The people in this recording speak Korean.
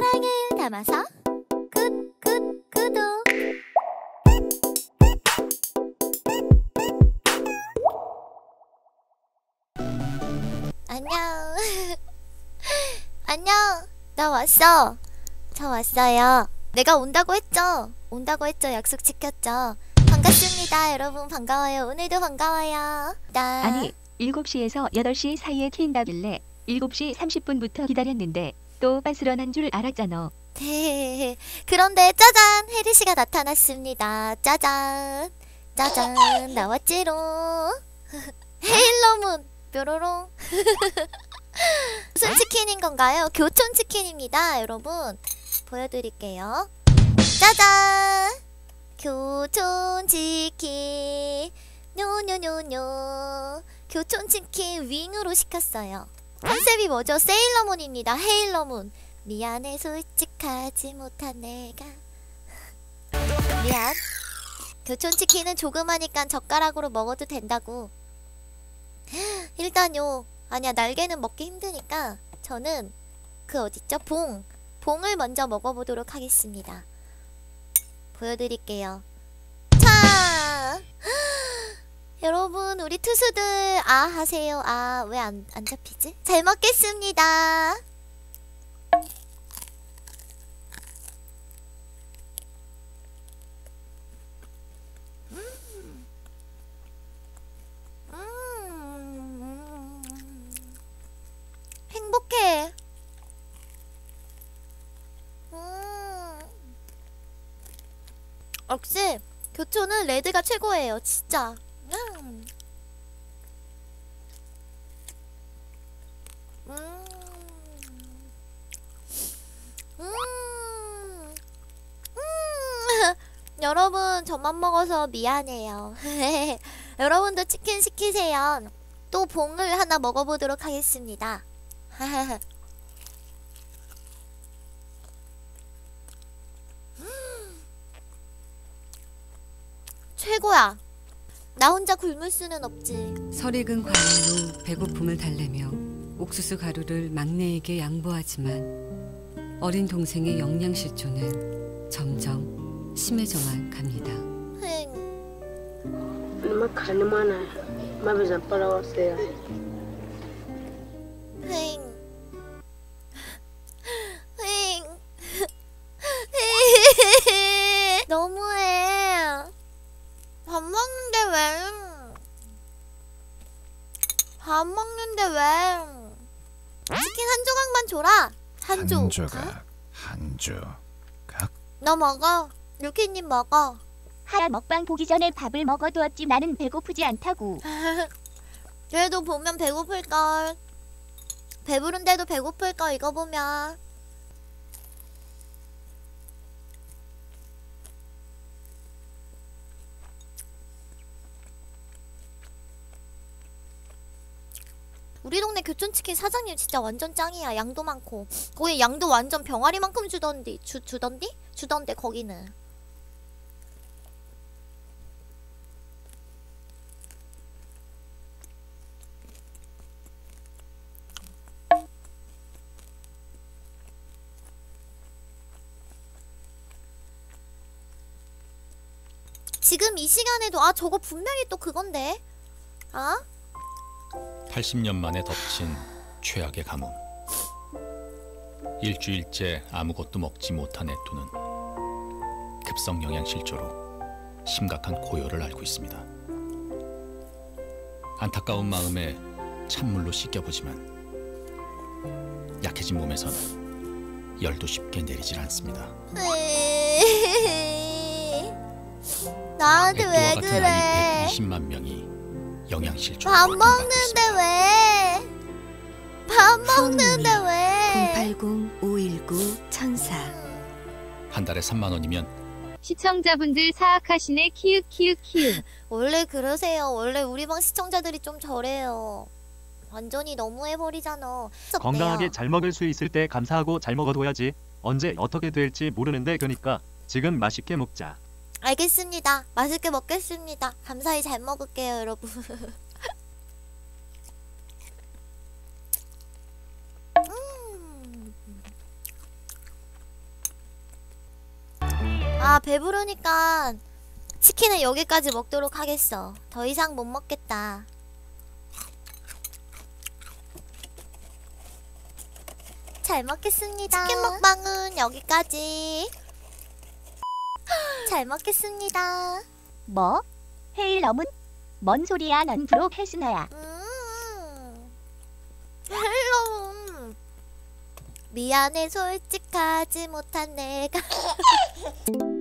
사랑을 담아서 굿굿 구독. 안녕. 안녕. 나 왔어. 저 왔어요. 내가 온다고 했죠? 온다고 했죠? 약속 지켰죠? 반갑습니다 여러분. 반가워요. 오늘도 반가워요. 나 아니 7시에서 8시 사이에 킨다길래 7시 30분부터 기다렸는데 또 빤스런한 줄 알았잖아. 네. 그런데 짜잔 혜리 씨가 나타났습니다. 짜잔 짜잔 나왔지롱. 헤일러문 뾰로롱. 무슨 치킨인 건가요? 교촌 치킨입니다, 여러분. 보여드릴게요. 짜잔 교촌 치킨 뇨뇨뇨뇨 교촌 치킨 윙으로 시켰어요. 컨셉이 뭐죠? 세일러문입니다. 헤일러문. 미안해 솔직하지 못한 내가. 미안. 교촌 치킨은 조그마니까 젓가락으로 먹어도 된다고. 일단요. 아니야 날개는 먹기 힘드니까 저는 그 어딨죠? 봉. 봉을 먼저 먹어보도록 하겠습니다. 보여드릴게요 자 여러분 우리 투수들 아 하세요 아 왜 안 안 잡히지 잘 먹겠습니다 음, 행복해. 음. 역시 교촌은 레드가 최고예요, 진짜. 여러분, 저만 먹어서 미안해요. 여러분도 치킨 시키세요. 또 봉을 하나 먹어보도록 하겠습니다. 최고야. 나 혼자 굶을 수는 없지. 설익은 과일로 배고픔을 달래며 옥수수 가루를 막내에게 양보하지만 어린 동생의 영양실조는 점점 심해져만 갑니다. 너무해. 밥 먹는데 왜? 밥 먹는데 왜? 치킨 한 조각만 줘라. 한 조. 한 조각 한 조각 너 먹어. 루키님 먹어. 하야 먹방 보기 전에 밥을 먹어두었지 나는 배고프지 않다고. 그래도 보면 배고플걸. 배부른데도 배고플걸 이거 보면. 우리 동네 교촌치킨 사장님 진짜 완전 짱이야. 양도 많고. 거기 양도 완전 병아리만큼 주던디. 주, 주던디? 주던데 거기는. 지금 이 시간에도 아 저거 분명히 또 그건데. 아? 80년 만에 덮친 최악의 가뭄. 일주일째 아무것도 먹지 못한 애토는 급성 영양실조로 심각한 고열을 앓고 있습니다. 안타까운 마음에 찬물로 씻겨보지만 약해진 몸에선 열도 쉽게 내리질 않습니다. 나한테 왜 같은 그래? 아이 120만 명이 영양실조 밥 먹는데 왜? 밥 먹는데 왜? 080-519-1004 한 달에 3만 원이면 시청자분들 사악하시네 키읔 키읔 키읔 원래 그러세요. 원래 우리 방 시청자들이 좀 저래요. 완전히 너무해버리잖아. 건강하게 잘 먹을 수 있을 때 감사하고 잘 먹어둬야지. 언제 어떻게 될지 모르는데 그니까 지금 맛있게 먹자. 알겠습니다. 맛있게 먹겠습니다. 감사히 잘 먹을게요, 여러분. 음. 아 배부르니까 치킨은 여기까지 먹도록 하겠어. 더 이상 못 먹겠다. 잘 먹겠습니다. 치킨 먹방은 여기까지. 잘 먹겠습니다. 뭐? 헤일럼은? 뭔 소리야 넌 브로 패스너야 음. 헬로. 미안해 솔직하지 못한 내가.